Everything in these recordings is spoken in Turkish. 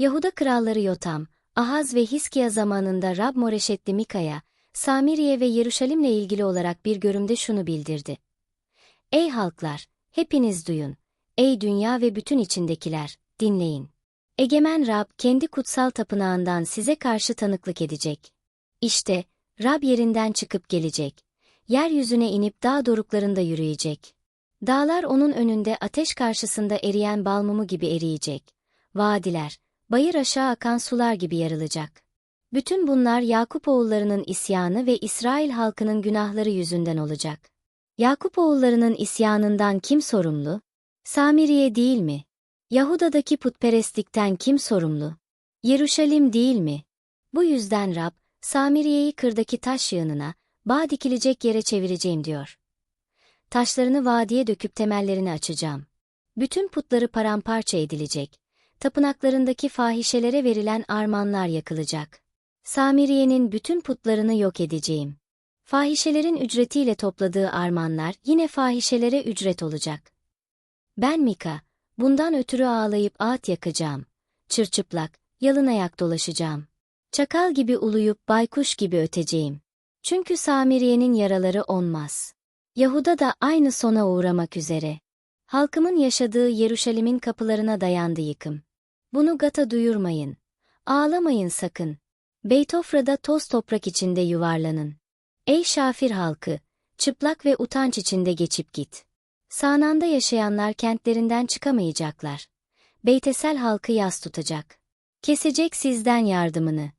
Yahuda kralları Yotam, Ahaz ve Hiskiya zamanında Rab Moreşetli Mika'ya, Samiriye ve Yeruşalim'le ilgili olarak bir görümde şunu bildirdi. Ey halklar, hepiniz duyun. Ey dünya ve bütün içindekiler, dinleyin. Egemen Rab kendi kutsal tapınağından size karşı tanıklık edecek. İşte, Rab yerinden çıkıp gelecek. Yeryüzüne inip dağ doruklarında yürüyecek. Dağlar onun önünde ateş karşısında eriyen balmumu gibi eriyecek. Vadiler, bayır aşağı akan sular gibi yarılacak. Bütün bunlar Yakup oğullarının isyanı ve İsrail halkının günahları yüzünden olacak. Yakup oğullarının isyanından kim sorumlu? Samiriye değil mi? Yahuda'daki putperestlikten kim sorumlu? Yeruşalim değil mi? Bu yüzden Rab, Samiriye'yi kırdaki taş yığınına, bağ dikilecek yere çevireceğim diyor. Taşlarını vadiye döküp temellerini açacağım. Bütün putları paramparça edilecek. Tapınaklarındaki fahişelere verilen armağanlar yakılacak. Samiriye'nin bütün putlarını yok edeceğim. Fahişelerin ücretiyle topladığı armağanlar yine fahişelere ücret olacak. Ben Mika, bundan ötürü ağlayıp ağıt yakacağım. Çırçıplak, yalın ayak dolaşacağım. Çakal gibi uluyup baykuş gibi öteceğim. Çünkü Samiriye'nin yaraları onmaz. Yahuda da aynı sona uğramak üzere. Halkımın yaşadığı Yeruşalim'in kapılarına dayandı yıkım. Bunu Gat'a duyurmayın. Ağlamayın sakın. Beytofra'da toz toprak içinde yuvarlanın. Ey Şafir halkı, çıplak ve utanç içinde geçip git. Sağnanda yaşayanlar kentlerinden çıkamayacaklar. Beytesel halkı yas tutacak. Kesecek sizden yardımını.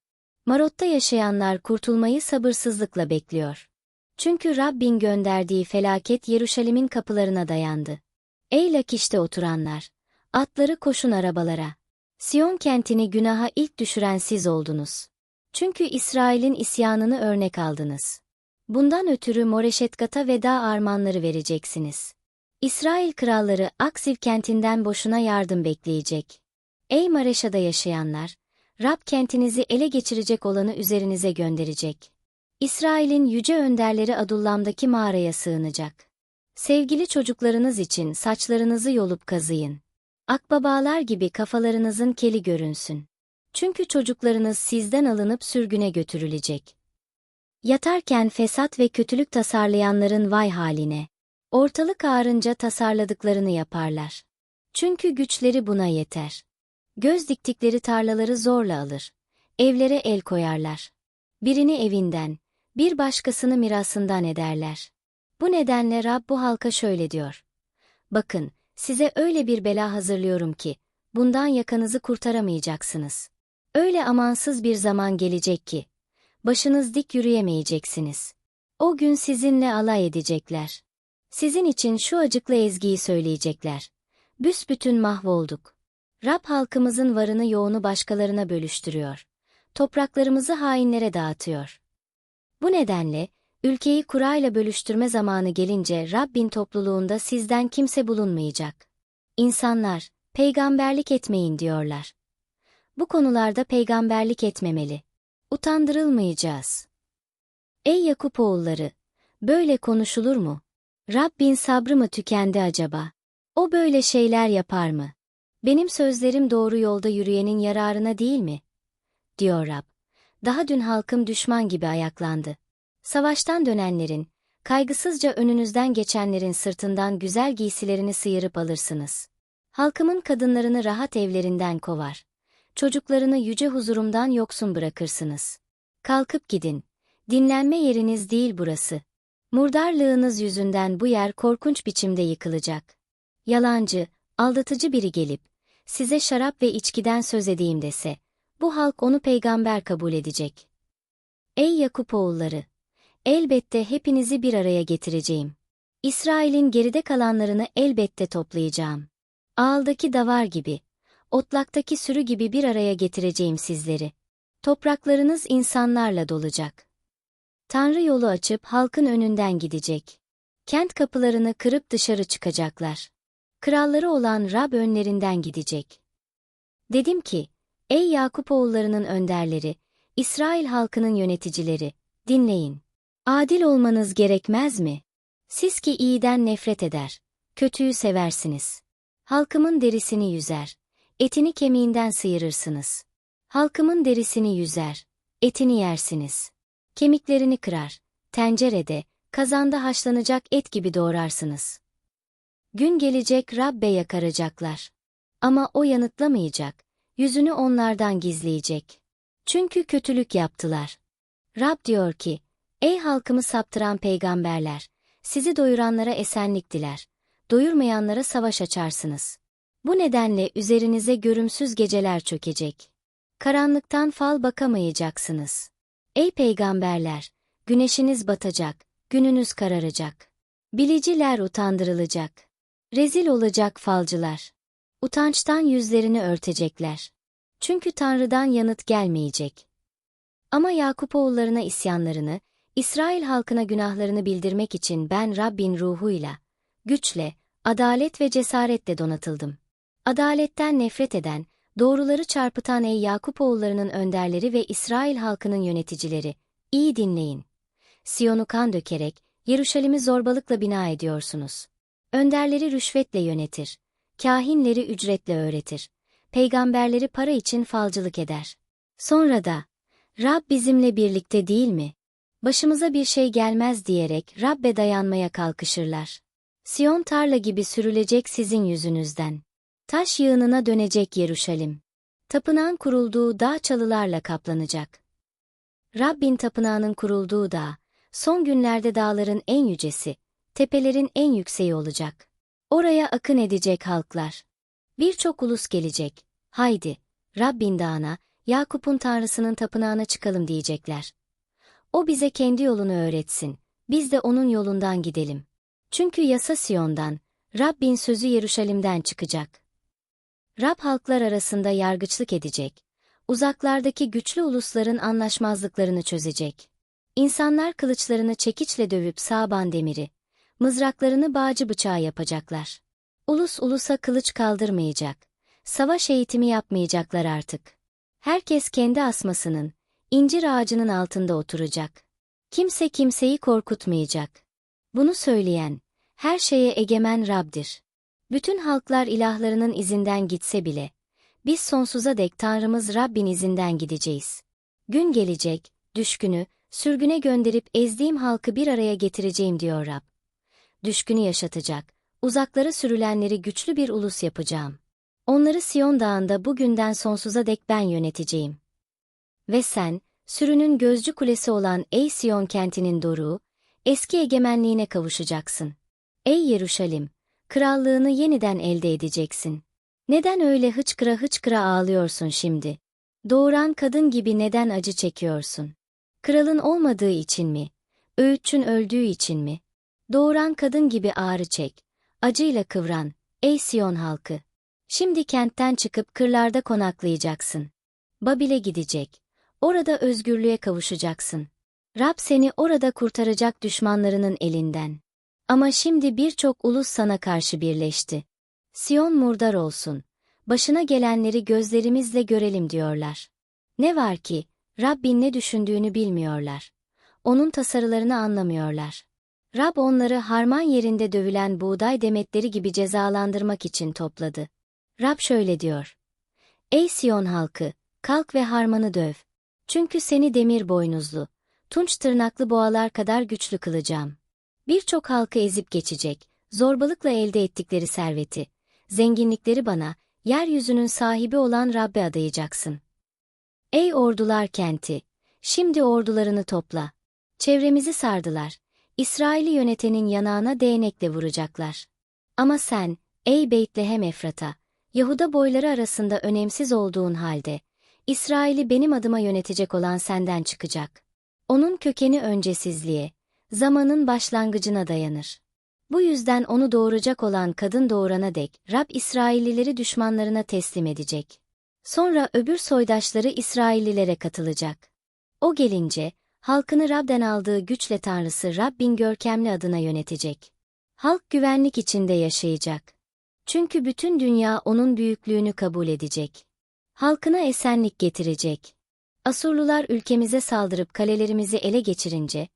Marot'ta yaşayanlar kurtulmayı sabırsızlıkla bekliyor. Çünkü Rabbin gönderdiği felaket Yeruşalim'in kapılarına dayandı. Ey Lakiş'te oturanlar! Atları koşun arabalara. Siyon kentini günaha ilk düşüren siz oldunuz. Çünkü İsrail'in isyanını örnek aldınız. Bundan ötürü Moreşetgat'a veda armağanları vereceksiniz. İsrail kralları Aksiv kentinden boşuna yardım bekleyecek. Ey Mareşa'da yaşayanlar, Rab kentinizi ele geçirecek olanı üzerinize gönderecek. İsrail'in yüce önderleri Adullam'daki mağaraya sığınacak. Sevgili çocuklarınız için saçlarınızı yolup kazıyın. Akbabalar gibi kafalarınızın keli görünsün. Çünkü çocuklarınız sizden alınıp sürgüne götürülecek. Yatarken fesat ve kötülük tasarlayanların vay haline. Ortalık ağarınca tasarladıklarını yaparlar. Çünkü güçleri buna yeter. Göz diktikleri tarlaları zorla alır. Evlere el koyarlar. Birini evinden, bir başkasını mirasından ederler. Bu nedenle Rab bu halka şöyle diyor. Bakın, size öyle bir bela hazırlıyorum ki, bundan yakanızı kurtaramayacaksınız. Öyle amansız bir zaman gelecek ki, başınız dik yürüyemeyeceksiniz. O gün sizinle alay edecekler. Sizin için şu acıklı ezgiyi söyleyecekler. Büsbütün mahvolduk. Rab halkımızın varını yoğunu başkalarına bölüştürüyor. Topraklarımızı hainlere dağıtıyor. Bu nedenle, ülkeyi kurayla bölüştürme zamanı gelince Rabbin topluluğunda sizden kimse bulunmayacak. İnsanlar, peygamberlik etmeyin diyorlar. Bu konularda peygamberlik etmemeli. Utandırılmayacağız. Ey Yakup oğulları! Böyle konuşulur mu? Rabbin sabrı mı tükendi acaba? O böyle şeyler yapar mı? Benim sözlerim doğru yolda yürüyenin yararına değil mi? Diyor Rab. Daha dün halkım düşman gibi ayaklandı. Savaştan dönenlerin, kaygısızca önünüzden geçenlerin sırtından güzel giysilerini sıyırıp alırsınız. Halkımın kadınlarını rahat evlerinden kovar. Çocuklarını yüce huzurumdan yoksun bırakırsınız. Kalkıp gidin. Dinlenme yeriniz değil burası. Murdarlığınız yüzünden bu yer korkunç biçimde yıkılacak. Yalancı, aldatıcı biri gelip, size şarap ve içkiden söz edeyim dese, bu halk onu peygamber kabul edecek. Ey Yakup oğulları! Elbette hepinizi bir araya getireceğim. İsrail'in geride kalanlarını elbette toplayacağım. Ağıldaki davar gibi, otlaktaki sürü gibi bir araya getireceğim sizleri. Topraklarınız insanlarla dolacak. Tanrı yolu açıp halkın önünden gidecek. Kent kapılarını kırıp dışarı çıkacaklar. Kralları olan Rab önlerinden gidecek. Dedim ki, ey Yakup oğullarının önderleri, İsrail halkının yöneticileri, dinleyin. Adil olmanız gerekmez mi? Siz ki iyiden nefret eder, kötüyü seversiniz. Halkımın derisini yüzer, etini kemiğinden sıyırırsınız. Halkımın derisini yüzer, etini yersiniz. Kemiklerini kırar, tencerede, kazanda haşlanacak et gibi doğrarsınız. Gün gelecek Rabbe yakaracaklar. Ama o yanıtlamayacak, yüzünü onlardan gizleyecek. Çünkü kötülük yaptılar. Rab diyor ki, Ey halkımı saptıran peygamberler, sizi doyuranlara esenlik diler, doyurmayanlara savaş açarsınız. Bu nedenle üzerinize görümsüz geceler çökecek. Karanlıktan fal bakamayacaksınız. Ey peygamberler, güneşiniz batacak, gününüz kararacak. Biliciler utandırılacak. Rezil olacak falcılar. Utançtan yüzlerini örtecekler. Çünkü Tanrı'dan yanıt gelmeyecek. Ama Yakup oğullarına isyanlarını, İsrail halkına günahlarını bildirmek için ben Rabbin ruhuyla, güçle, adalet ve cesaretle donatıldım. Adaletten nefret eden, doğruları çarpıtan ey Yakup oğullarının önderleri ve İsrail halkının yöneticileri, iyi dinleyin. Siyon'u kan dökerek, Yeruşalim'i zorbalıkla bina ediyorsunuz. Önderleri rüşvetle yönetir, kahinleri ücretle öğretir, peygamberleri para için falcılık eder. Sonra da, Rab bizimle birlikte değil mi? Başımıza bir şey gelmez diyerek Rabbe dayanmaya kalkışırlar. Siyon tarla gibi sürülecek sizin yüzünüzden. Taş yığınına dönecek Yeruşalim. Tapınağın kurulduğu dağ çalılarla kaplanacak. Rabbin tapınağının kurulduğu dağ, son günlerde dağların en yücesi, tepelerin en yükseği olacak. Oraya akın edecek halklar. Birçok ulus gelecek. Haydi, Rabbin dağına, Yakup'un tanrısının tapınağına çıkalım diyecekler. O bize kendi yolunu öğretsin, biz de onun yolundan gidelim. Çünkü yasa Siyon'dan, Rabbin sözü Yeruşalim'den çıkacak. Rab halklar arasında yargıçlık edecek. Uzaklardaki güçlü ulusların anlaşmazlıklarını çözecek. İnsanlar kılıçlarını çekiçle dövüp sağban demiri, mızraklarını bağcı bıçağı yapacaklar. Ulus ulusa kılıç kaldırmayacak. Savaş eğitimi yapmayacaklar artık. Herkes kendi asmasının, incir ağacının altında oturacak. Kimse kimseyi korkutmayacak. Bunu söyleyen, her şeye egemen Rab'dir. Bütün halklar ilahlarının izinden gitse bile, biz sonsuza dek Tanrımız Rabbin izinden gideceğiz. Gün gelecek, düşkünü, sürgüne gönderip ezdiğim halkı bir araya getireceğim diyor Rab. Düşkünü yaşatacak, uzaklara sürülenleri güçlü bir ulus yapacağım. Onları Siyon dağında bugünden sonsuza dek ben yöneteceğim. Ve sen, sürünün gözcü kulesi olan ey Siyon kentinin doruğu, eski egemenliğine kavuşacaksın. Ey Yeruşalim, krallığını yeniden elde edeceksin. Neden öyle hıçkıra hıçkıra ağlıyorsun şimdi? Doğuran kadın gibi neden acı çekiyorsun? Kralın olmadığı için mi? Öğütçün öldüğü için mi? Doğuran kadın gibi ağrı çek, acıyla kıvran, ey Siyon halkı. Şimdi kentten çıkıp kırlarda konaklayacaksın. Babil'e gidecek. Orada özgürlüğe kavuşacaksın. Rab seni orada kurtaracak düşmanlarının elinden. Ama şimdi birçok ulus sana karşı birleşti. Siyon murdar olsun. Başına gelenleri gözlerimizle görelim diyorlar. Ne var ki, Rabbin ne düşündüğünü bilmiyorlar. Onun tasarılarını anlamıyorlar. Rab onları harman yerinde dövülen buğday demetleri gibi cezalandırmak için topladı. Rab şöyle diyor. Ey Siyon halkı, kalk ve harmanı döv. Çünkü seni demir boynuzlu, tunç tırnaklı boğalar kadar güçlü kılacağım. Birçok halkı ezip geçecek, zorbalıkla elde ettikleri serveti, zenginlikleri bana, yeryüzünün sahibi olan Rabbe adayacaksın. Ey ordular kenti, şimdi ordularını topla. Çevremizi sardılar. İsrail'i yönetenin yanağına değnekle vuracaklar. Ama sen, ey Beytlehem Efrata, Yahuda boyları arasında önemsiz olduğun halde, İsrail'i benim adıma yönetecek olan senden çıkacak. Onun kökeni öncesizliğe, zamanın başlangıcına dayanır. Bu yüzden onu doğuracak olan kadın doğurana dek Rab İsraillileri düşmanlarına teslim edecek. Sonra öbür soydaşları İsraillilere katılacak. O gelince, halkını Rab'den aldığı güçle Tanrısı Rabbin görkemli adına yönetecek. Halk güvenlik içinde yaşayacak. Çünkü bütün dünya onun büyüklüğünü kabul edecek. Halkına esenlik getirecek. Asurlular ülkemize saldırıp kalelerimizi ele geçirince,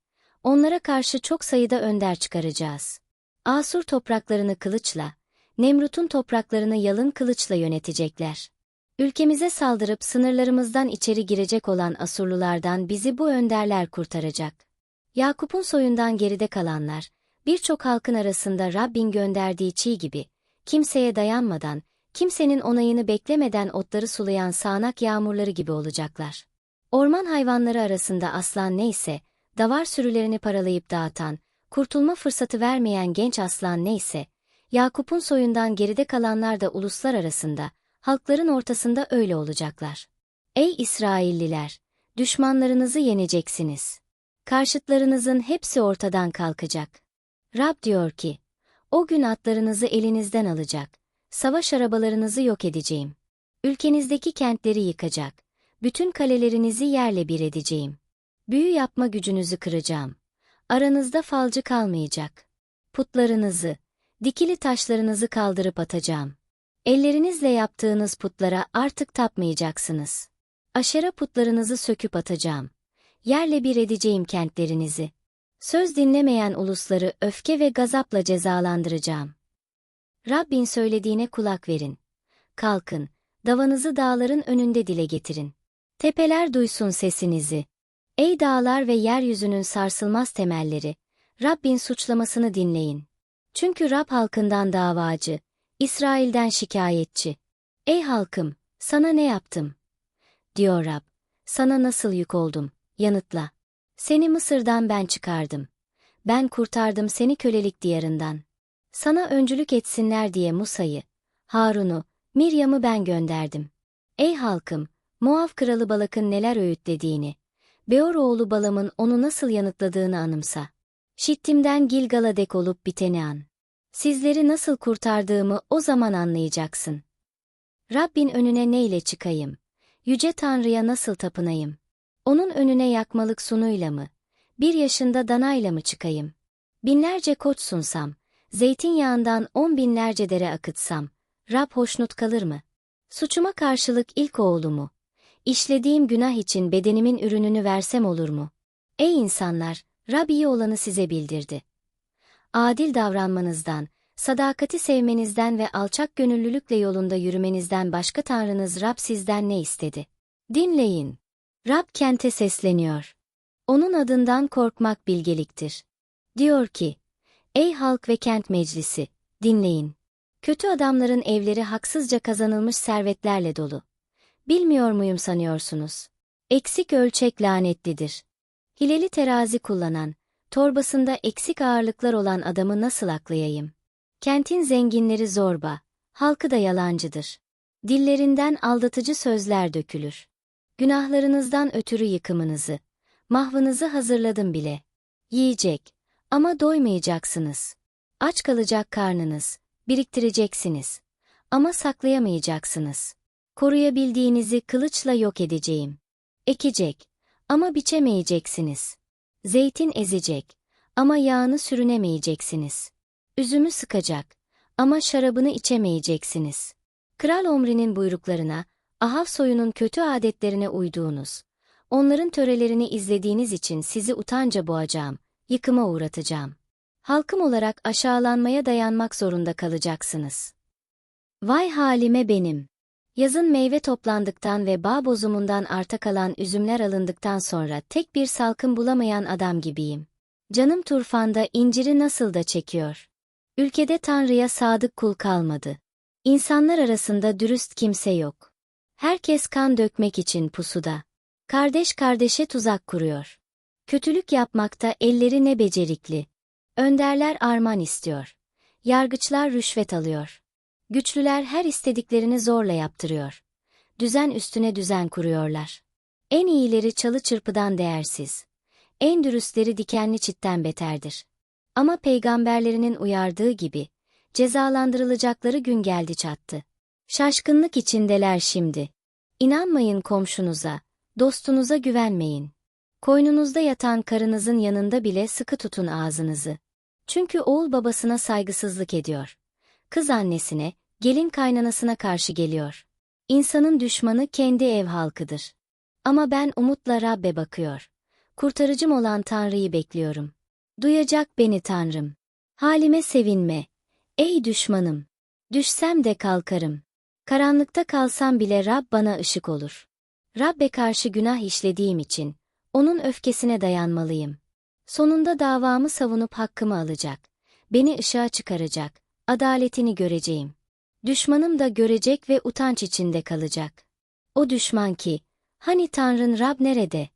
onlara karşı çok sayıda önder çıkaracağız. Asur topraklarını kılıçla, Nemrut'un topraklarını yalın kılıçla yönetecekler. Ülkemize saldırıp sınırlarımızdan içeri girecek olan Asurlulardan bizi bu önderler kurtaracak. Yakup'un soyundan geride kalanlar, birçok halkın arasında Rabbin gönderdiği çiğ gibi, kimseye dayanmadan, kimsenin onayını beklemeden otları sulayan sağanak yağmurları gibi olacaklar. Orman hayvanları arasında aslan neyse, davar sürülerini paralayıp dağıtan, kurtulma fırsatı vermeyen genç aslan neyse, Yakup'un soyundan geride kalanlar da uluslar arasında, halkların ortasında öyle olacaklar. Ey İsrailliler! Düşmanlarınızı yeneceksiniz. Karşıtlarınızın hepsi ortadan kalkacak. Rab diyor ki, o gün atlarınızı elinizden alacak, savaş arabalarınızı yok edeceğim. Ülkenizdeki kentleri yıkacak, bütün kalelerinizi yerle bir edeceğim. Büyü yapma gücünüzü kıracağım. Aranızda falcı kalmayacak. Putlarınızı, dikili taşlarınızı kaldırıp atacağım. Ellerinizle yaptığınız putlara artık tapmayacaksınız. Aşera putlarınızı söküp atacağım. Yerle bir edeceğim kentlerinizi. Söz dinlemeyen ulusları öfke ve gazapla cezalandıracağım. Rabbin söylediğine kulak verin. Kalkın, davanızı dağların önünde dile getirin. Tepeler duysun sesinizi. Ey dağlar ve yeryüzünün sarsılmaz temelleri, Rabbin suçlamasını dinleyin. Çünkü Rab halkından davacı, İsrail'den şikayetçi. Ey halkım, sana ne yaptım? Diyor Rab, sana nasıl yük oldum, yanıtla. Seni Mısır'dan ben çıkardım. Ben kurtardım seni kölelik diyarından. Sana öncülük etsinler diye Musa'yı, Harun'u, Miryam'ı ben gönderdim. Ey halkım, Moav kralı Balak'ın neler öğütlediğini, Beor oğlu Balam'ın onu nasıl yanıtladığını anımsa. Şittim'den Gilgal'a dek olup biteni an. Sizleri nasıl kurtardığımı o zaman anlayacaksın. Rabbin önüne neyle çıkayım? Yüce Tanrı'ya nasıl tapınayım? Onun önüne yakmalık sunuyla mı? Bir yaşında danayla mı çıkayım? Binlerce koç sunsam, zeytinyağından on binlerce dere akıtsam, Rab hoşnut kalır mı? Suçuma karşılık ilk oğlumu, işlediğim günah için bedenimin ürününü versem olur mu? Ey insanlar, Rab iyi olanı size bildirdi. Adil davranmanızdan, sadakati sevmenizden ve alçak gönüllülükle yolunda yürümenizden başka Tanrınız Rab sizden ne istedi? Dinleyin. Rab kente sesleniyor. Onun adından korkmak bilgeliktir. Diyor ki, Ey halk ve kent meclisi, dinleyin. Kötü adamların evleri haksızca kazanılmış servetlerle dolu. Bilmiyor muyum sanıyorsunuz? Eksik ölçek lanetlidir. Hileli terazi kullanan, torbasında eksik ağırlıklar olan adamı nasıl aklayayım? Kentin zenginleri zorba, halkı da yalancıdır. Dillerinden aldatıcı sözler dökülür. Günahlarınızdan ötürü yıkımınızı, mahvınızı hazırladım bile. Yiyecek ama doymayacaksınız. Aç kalacak karnınız, biriktireceksiniz. Ama saklayamayacaksınız. Koruyabildiğinizi kılıçla yok edeceğim. Ekecek ama biçemeyeceksiniz. Zeytin ezecek ama yağını sürünemeyeceksiniz. Üzümü sıkacak ama şarabını içemeyeceksiniz. Kral Omri'nin buyruklarına, Ahav soyunun kötü adetlerine uyduğunuz, onların törelerini izlediğiniz için sizi utanca boğacağım, yıkıma uğratacağım. Halkım olarak aşağılanmaya dayanmak zorunda kalacaksınız. Vay halime benim! Yazın meyve toplandıktan ve bağ bozumundan arta kalan üzümler alındıktan sonra tek bir salkım bulamayan adam gibiyim. Canım turfanda inciri nasıl da çekiyor. Ülkede Tanrı'ya sadık kul kalmadı. İnsanlar arasında dürüst kimse yok. Herkes kan dökmek için pusuda. Kardeş kardeşe tuzak kuruyor. Kötülük yapmakta elleri ne becerikli. Önderler arman istiyor. Yargıçlar rüşvet alıyor. Güçlüler her istediklerini zorla yaptırıyor. Düzen üstüne düzen kuruyorlar. En iyileri çalı çırpıdan değersiz. En dürüstleri dikenli çitten beterdir. Ama peygamberlerinin uyardığı gibi, cezalandırılacakları gün geldi çattı. Şaşkınlık içindeler şimdi. İnanmayın komşunuza, dostunuza güvenmeyin. Koynunuzda yatan karınızın yanında bile sıkı tutun ağzınızı. Çünkü oğul babasına saygısızlık ediyor. Kız annesine, gelin kaynanasına karşı geliyor. İnsanın düşmanı kendi ev halkıdır. Ama ben umutla Rabbe bakıyor. Kurtarıcım olan Tanrı'yı bekliyorum. Duyacak beni Tanrım. Halime sevinme. Ey düşmanım! Düşsem de kalkarım. Karanlıkta kalsam bile Rab bana ışık olur. Rabbe karşı günah işlediğim için, onun öfkesine dayanmalıyım. Sonunda davamı savunup hakkımı alacak. Beni ışığa çıkaracak. Adaletini göreceğim. Düşmanım da görecek ve utanç içinde kalacak. O düşman ki, hani Tanrın Rab nerede?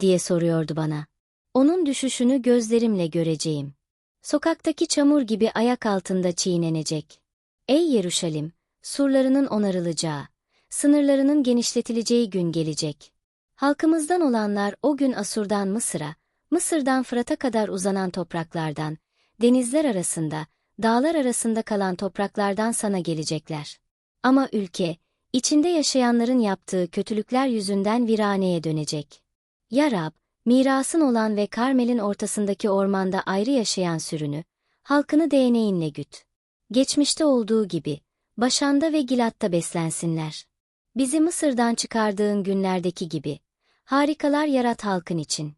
diye soruyordu bana. Onun düşüşünü gözlerimle göreceğim. Sokaktaki çamur gibi ayak altında çiğnenecek. Ey Yeruşalim, surlarının onarılacağı, sınırlarının genişletileceği gün gelecek. Halkımızdan olanlar o gün Asur'dan Mısır'a, Mısır'dan Fırat'a kadar uzanan topraklardan, denizler arasında, dağlar arasında kalan topraklardan sana gelecekler. Ama ülke, içinde yaşayanların yaptığı kötülükler yüzünden viraneye dönecek. Ya Rab, mirasın olan ve Karmel'in ortasındaki ormanda ayrı yaşayan sürünü, halkını değneğinle güt. Geçmişte olduğu gibi, Başan'da ve Gilat'ta beslensinler. Bizi Mısır'dan çıkardığın günlerdeki gibi, harikalar yarat halkın için.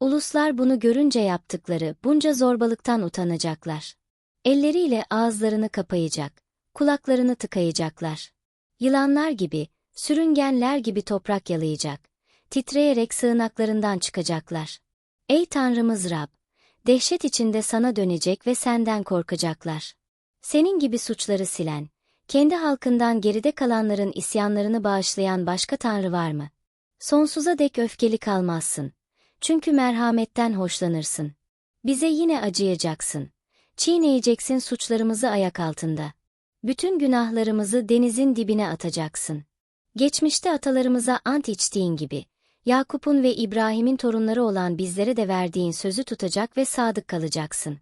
Uluslar bunu görünce yaptıkları bunca zorbalıktan utanacaklar. Elleriyle ağızlarını kapayacak, kulaklarını tıkayacaklar. Yılanlar gibi, sürüngenler gibi toprak yalayacak, titreyerek sığınaklarından çıkacaklar. Ey Tanrımız Rab! Dehşet içinde sana dönecek ve senden korkacaklar. Senin gibi suçları silen, kendi halkından geride kalanların isyanlarını bağışlayan başka Tanrı var mı? Sonsuza dek öfkeli kalmazsın. Çünkü merhametten hoşlanırsın. Bize yine acıyacaksın. Çiğneyeceksin suçlarımızı ayak altında. Bütün günahlarımızı denizin dibine atacaksın. Geçmişte atalarımıza ant içtiğin gibi, Yakup'un ve İbrahim'in torunları olan bizlere de verdiğin sözü tutacak ve sadık kalacaksın.